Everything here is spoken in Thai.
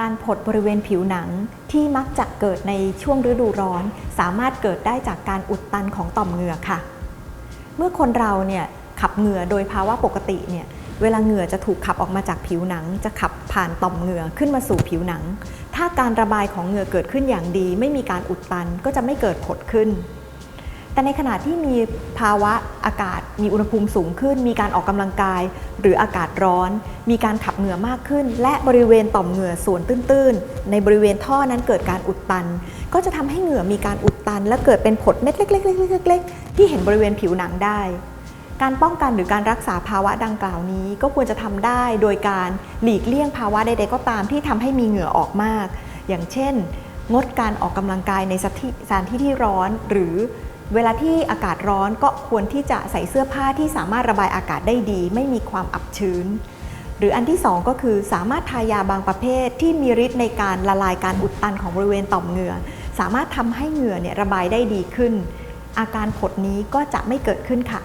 การผดบริเวณผิวหนังที่มักจะเกิดในช่วงฤดูร้อน สามารถเกิดได้จากการอุดตันของต่อมเหงื่อค่ะ เมื่อคนเราเนี่ยขับเหงื่อโดยภาวะปกติเนี่ยเวลาเหงื่อจะถูกขับออกมาจากผิวหนัง จะขับผ่านต่อมเหงื่อขึ้นมาสู่ผิวหนัง ถ้าการระบายของเหงื่อเกิดขึ้นอย่างดี ไม่มีการอุดตันก็จะไม่เกิดผดขึ้น แต่ในขณะที่มีภาวะอากาศมีอุณหภูมิสูงขึ้น มีการออกกำลังกาย หรืออากาศร้อน มีการขับเหงื่อมากขึ้น และบริเวณต่อมเหงื่อส่วนตื้นๆ ในบริเวณท่อนั้นเกิดการอุดตัน ก็จะทำให้เหงื่อมีการอุดตัน และเกิดเป็นผดเม็ดเล็กๆๆๆที่เห็นบริเวณผิวหนังได้ การป้องกันหรือการรักษาภาวะดังกล่าวนี้ ก็ควรจะทำได้โดยการหลีกเลี่ยงภาวะใดๆก็ตามที่ทำให้มีเหงื่อออกมาก อย่างเช่น งดการออกกำลังกายในสถานที่ที่ร้อนหรือ เวลาที่อากาศร้อนก็ควรที่จะใส่เสื้อผ้าที่สามารถระบายอากาศได้ดี ไม่มีความอับชื้น หรืออันที่ 2 ก็คือสามารถทายาบางประเภทที่มีฤทธิ์ในการละลายการอุดตันของบริเวณต่อมเหงื่อ สามารถทำให้เหงื่อเนี่ยระบายได้ดีขึ้น อาการผดนี้ก็จะไม่เกิดขึ้นค่ะ